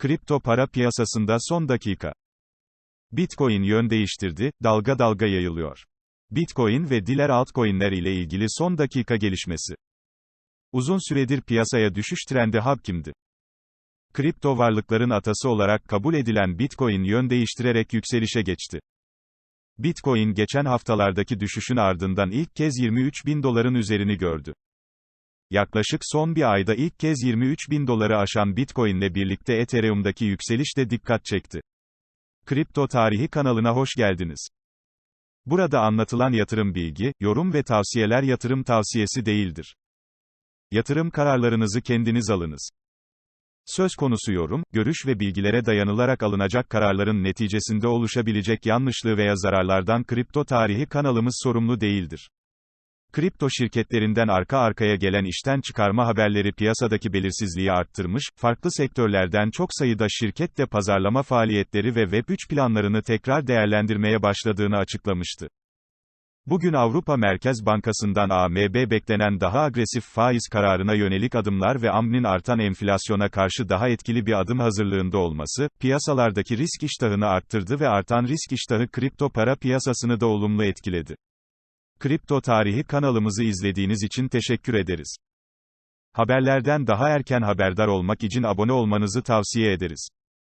Kripto para piyasasında son dakika. Bitcoin yön değiştirdi, dalga dalga yayılıyor. Bitcoin ve diğer altcoin'ler ile ilgili son dakika gelişmesi. Uzun süredir piyasaya düşüş trendi hakimdi. Kripto varlıkların atası olarak kabul edilen Bitcoin yön değiştirerek yükselişe geçti. Bitcoin geçen haftalardaki düşüşün ardından ilk kez 23 bin doların üzerini gördü. Yaklaşık son bir ayda ilk kez 23 bin doları aşan Bitcoin ile birlikte Ethereum'daki yükseliş de dikkat çekti. Kripto Tarihi kanalına hoş geldiniz. Burada anlatılan yatırım bilgi, yorum ve tavsiyeler yatırım tavsiyesi değildir. Yatırım kararlarınızı kendiniz alınız. Söz konusu yorum, görüş ve bilgilere dayanılarak alınacak kararların neticesinde oluşabilecek yanlışlığı veya zararlardan Kripto Tarihi kanalımız sorumlu değildir. Kripto şirketlerinden arka arkaya gelen işten çıkarma haberleri piyasadaki belirsizliği arttırmış, farklı sektörlerden çok sayıda şirket de pazarlama faaliyetleri ve Web3 planlarını tekrar değerlendirmeye başladığını açıklamıştı. Bugün Avrupa Merkez Bankası'ndan AMB beklenen daha agresif faiz kararına yönelik adımlar ve AMB'nin artan enflasyona karşı daha etkili bir adım hazırlığında olması, piyasalardaki risk iştahını arttırdı ve artan risk iştahı kripto para piyasasını da olumlu etkiledi. Kripto Tarihi kanalımızı izlediğiniz için teşekkür ederiz. Haberlerden daha erken haberdar olmak için abone olmanızı tavsiye ederiz.